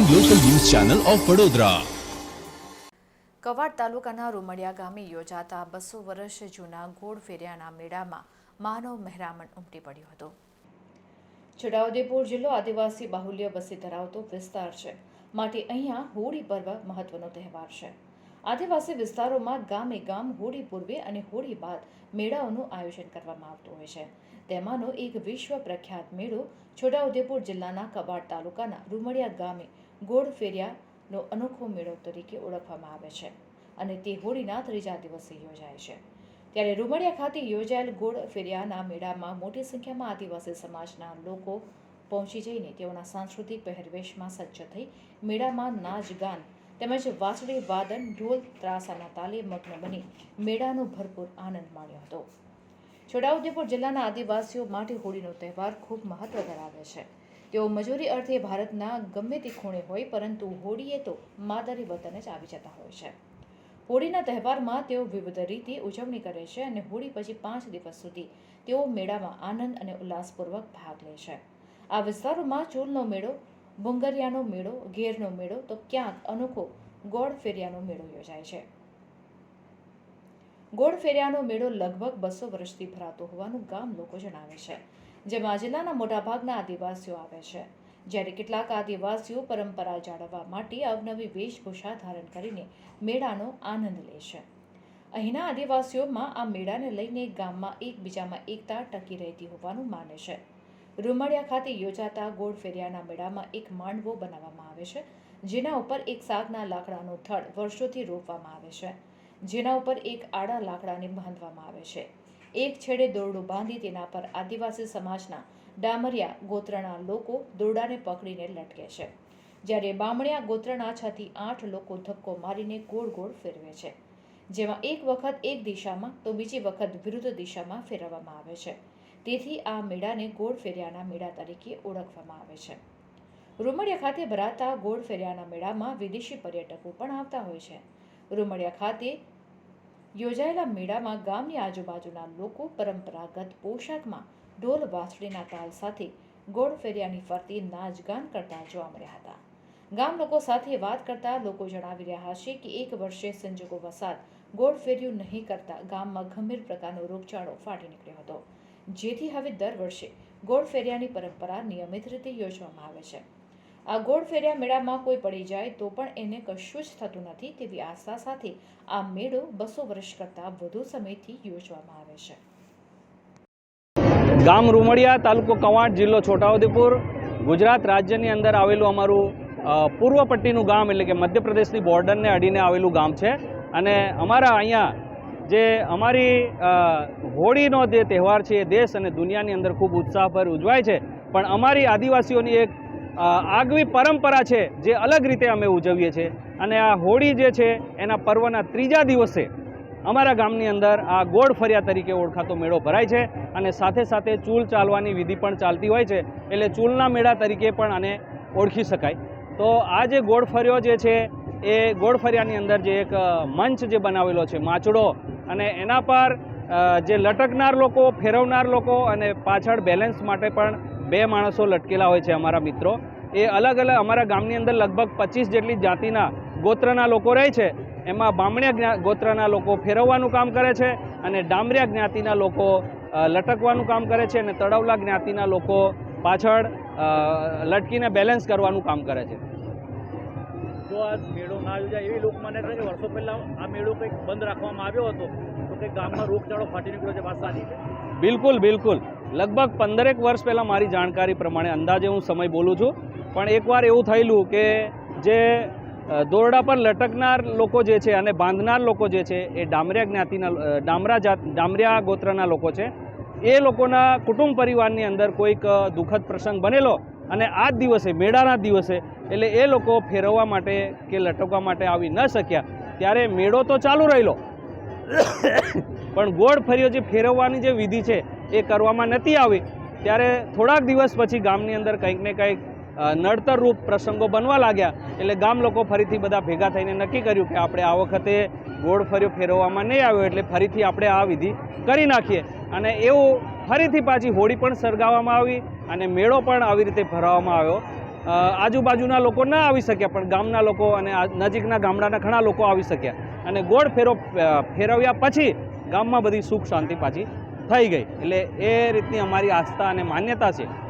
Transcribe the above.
Channel of Vadodara કવાડ તાલુકાના રૂમડિયા ગામે યોજાતા બસો વર્ષ જૂના ગોળ ફેરિયાના મેળામાં માનવ મહેરામણ ઉમટી પડ્યો હતો. છોટાઉદેપુર જિલ્લો આદિવાસી બાહુલ્ય વસ્તી ધરાવતો વિસ્તાર છે. માટે અહીંયા હોળી પર્વ મહત્વનો તહેવાર છે. આદિવાસી વિસ્તારોમાં ગામે ગામ હોળી પૂર્વે અને હોળી બાદ મેળાઓનું આયોજન કરવામાં આવતું હોય છે. તેમાંનો એક વિશ્વ પ્રખ્યાત મેળો છોટાઉદેપુર જિલ્લાના કબાડ તાલુકાના રૂમડિયા ગામે ગોળ ફેરિયાનો અનોખો મેળો તરીકે ઓળખવામાં આવે છે અને તે હોળીના ત્રીજા દિવસે યોજાય છે. ત્યારે રૂમડિયા ખાતે યોજાયેલ ગોળ ફેરિયાના મેળામાં મોટી સંખ્યામાં આદિવાસી સમાજના લોકો પહોંચી જઈને તેઓના સાંસ્કૃતિક પહેરવેશમાં સજ્જ થઈ મેળામાં નાચ ગાન તેમજ વાંસળી, વાદન, ઢોલ, ત્રાસાના તાલે મગ્ન બની મેળાનો ભરપૂર આનંદ માણ્યો હતો. છોટાઉદેપુર જિલ્લાના આદિવાસીઓ માટે હોળીનો તહેવાર ખૂબ મહત્વ ધરાવે છે. તેઓ મજૂરી અર્થે ભારતના ગમે તે ખૂણે હોય, પરંતુ હોળીએ તો માદરી વતન જ આવી જતા હોય છે. હોળીના તહેવારમાં તેઓ વિવિધ રીતે ઉજવણી કરે છે અને હોળી પછી પાંચ દિવસ સુધી તેઓ મેળામાં આનંદ અને ઉલ્લાસપૂર્વક ભાગ લે છે. આ વિસ્તારોમાં ચૂલનો મેળો, ભૂંગરિયાનો મેળો, ઘેરનો મેળો, તો ક્યાંક અનોખો ગોળ ફેરિયાનો મેળો યોજાય છે. ગોળ ફેરિયાનો મેળો લગભગ બસો વર્ષથી ભરાતો હોવાનું ગામ લોકો જણાવે છે. જેમાં જિલ્લાના મોટાભાગના આદિવાસીઓ આવે છે. જ્યારે કેટલાક આદિવાસીઓ પરંપરા જાળવવા માટે અવનવી વેશભૂષા ધારણ કરીને મેળાનો આનંદ લે છે. અહીંના આદિવાસીઓમાં આ મેળાને લઈને ગામમાં એકબીજામાં એકતા ટકી રહેતી હોવાનું માને છે. રૂમડિયા ખાતે યોજાતા ગોળ ફેરિયાના મેળામાં એક માંડવો બનાવવામાં આવે છે, જેના ઉપર એક સાગના લાકડાનો થડ વર્ષોથી રોપવામાં આવે છે, જેના ઉપર એક આડા લાકડાને બાંધવામાં આવે છે. એક છેડે દોરડું બાંધી તેના પર આદિવાસી સમાજના ડામરિયા ગોત્રના લોકો દોરડાને પકડીને લટકે છે. જ્યારે બામણિયા ગોત્રના છથી આઠ લોકો ધક્કો મારીને ગોળ ગોળ ફેરવે છે. જેમાં એક વખત એક દિશામાં તો બીજી વખત વિરુદ્ધ દિશામાં ફેરવવામાં આવે છે. તેથી આ મેળાને ગોળ ફેરિયાના મેળા તરીકે ઓળખવામાં આવે છે. રૂમડિયા ખાતે ભરાતા ગોળ ફેરિયાના મેળામાં વિદેશી પર્યટકો પણ આવતા હોય છે. રૂમડિયા ખાતે યોજાયેલા મેળામાં ગામની આજુબાજુના લોકો પરંપરાગત પોશાકમાં ઢોલ વાંસળીના તાલ સાથે ગોળ ફેરિયાની ફરતી નાચગાન કરતા જોવા મળ્યા હતા. ગામ લોકો સાથે વાત કરતા લોકો જણાવી રહ્યા છે કે એક વર્ષે સંજોગો વસાત ગોળ ફેરિયું નહીં કરતા ગામમાં ગંભીર પ્રકારનો રોગચાળો ફાટી નીકળ્યો હતો. જેથી હવે દર વર્ષે ગોળ ફેરિયાની પરંપરા નિયમિત રીતે યોજવામાં આવે છે. આ ગોળ ફેર્યા મેળામાં કોઈ પડી જાય તો પણ એને કશું જ થતું નથી તેવી આશા સાથે આ મેળો બસો વર્ષ કરતાં વધુ સમયથી યોજવામાં આવે છે. ગામ રૂમડિયા તાલુકો કવાંટ જિલ્લો છોટાઉદેપુર, ગુજરાત રાજ્યની અંદર આવેલું અમારું પૂર્વ પટ્ટીનું ગામ એટલે કે મધ્યપ્રદેશની બોર્ડરને અડીને આવેલું ગામ છે. અને અમારા અહીંયા જે અમારી હોળીનો જે તહેવાર છે એ દેશ અને દુનિયાની અંદર ખૂબ ઉત્સાહભર ઉજવાય છે. પણ અમારી આદિવાસીઓની એક આગવી પરંપરા છે જે અલગ રીતે અમે ઉજવીએ છીએ. અને આ હોળી જે છે, એના પર્વના ત્રીજા દિવસે અમારા ગામની અંદર આ ગોળ ફરિયા તરીકે ઓળખાતો મેળો ભરાય છે અને સાથે સાથે ચૂલ ચાલવાની વિધિ પણ ચાલતી હોય છે. એટલે ચૂલના મેળા તરીકે પણ આને ઓળખી શકાય. તો આ જે ગોળ ફર્યો જે છે, એ ગોળ ફરિયાની અંદર જે એક મંચ જે બનાવેલો છે, માચડો અને એના પર જે લટકનાર લોકો, ફેરવનાર લોકો અને પાછળ બેલેન્સ માટે પણ બે માણસો લટકેલા હોય છે અમારા મિત્રો. એ અલગ અલગ અમારા ગામની અંદર લગભગ પચીસ જેટલી જાતિના ગોત્રના લોકો રહે છે. એમાં બામણિયા ગોત્રના લોકો ફેરવવાનું કામ કરે છે અને ડામરિયા જ્ઞાતિના લોકો લટકવાનું કામ કરે છે અને તળવલા જ્ઞાતિના લોકો પાછળ લટકીને બેલેન્સ કરવાનું કામ કરે છે. જો આ મેળો ના યોજાય એવી લોક માન્યતા છે કે વર્ષો પહેલા આ મેળો કંઈક બંધ રાખવામાં આવ્યો હતો તો કંઈક ગામમાં રોગચાળો ફાટી નીકળ્યો છે વાત સાચી છે. બિલકુલ બિલકુલ. લગભગ પંદરેક વર્ષ પહેલાં મારી જાણકારી પ્રમાણે અંદાજે હું સમય બોલું છું, પણ એકવાર એવું થયેલું કે જે દોરડા પર લટકનાર લોકો જે છે અને બાંધનાર લોકો જે છે એ ડામરિયા જ્ઞાતિના ડામરા જાત, ડામરિયા ગોત્રના લોકો છે, એ લોકોના કુટુંબ પરિવારની અંદર કોઈક દુઃખદ પ્રસંગ બનેલો અને આ જ દિવસે, મેળાના દિવસે, એટલે એ લોકો ફેરવવા માટે કે લટકવા માટે આવી ન શક્યા, ત્યારે મેળો તો ચાલુ રહેલો. પણ ગોળ ફર્યો જે ફેરવવાની જે વિધિ છે એ કરવામાં નથી આવી, ત્યારે થોડાક દિવસ પછી ગામની અંદર કંઈક ને કંઈક નડતરરૂપ પ્રસંગો બનવા લાગ્યા, એટલે ગામ લોકો ફરીથી બધા ભેગા થઈને નક્કી કર્યું કે આપણે આ વખતે ગોળ ફર્યો ફેરવવામાં નહીં આવ્યો, એટલે ફરીથી આપણે આ વિધિ કરી નાખીએ. અને એવું ફરીથી પાછી હોળી પણ સળગાવવામાં આવી અને મેળો પણ આવી રીતે ભરાવવામાં આવ્યો. આજુબાજુના લોકો ના આવી શક્યા, પણ ગામના લોકો અને નજીકના ગામડાના ઘણા લોકો આવી શક્યા. અને ગોળ ફેરો ફેરવ્યા પછી ગામમાં બધી સુખ શાંતિ પાછી થઈ ગઈ. એટલે એ રીતની અમારી આસ્થા અને માન્યતા છે.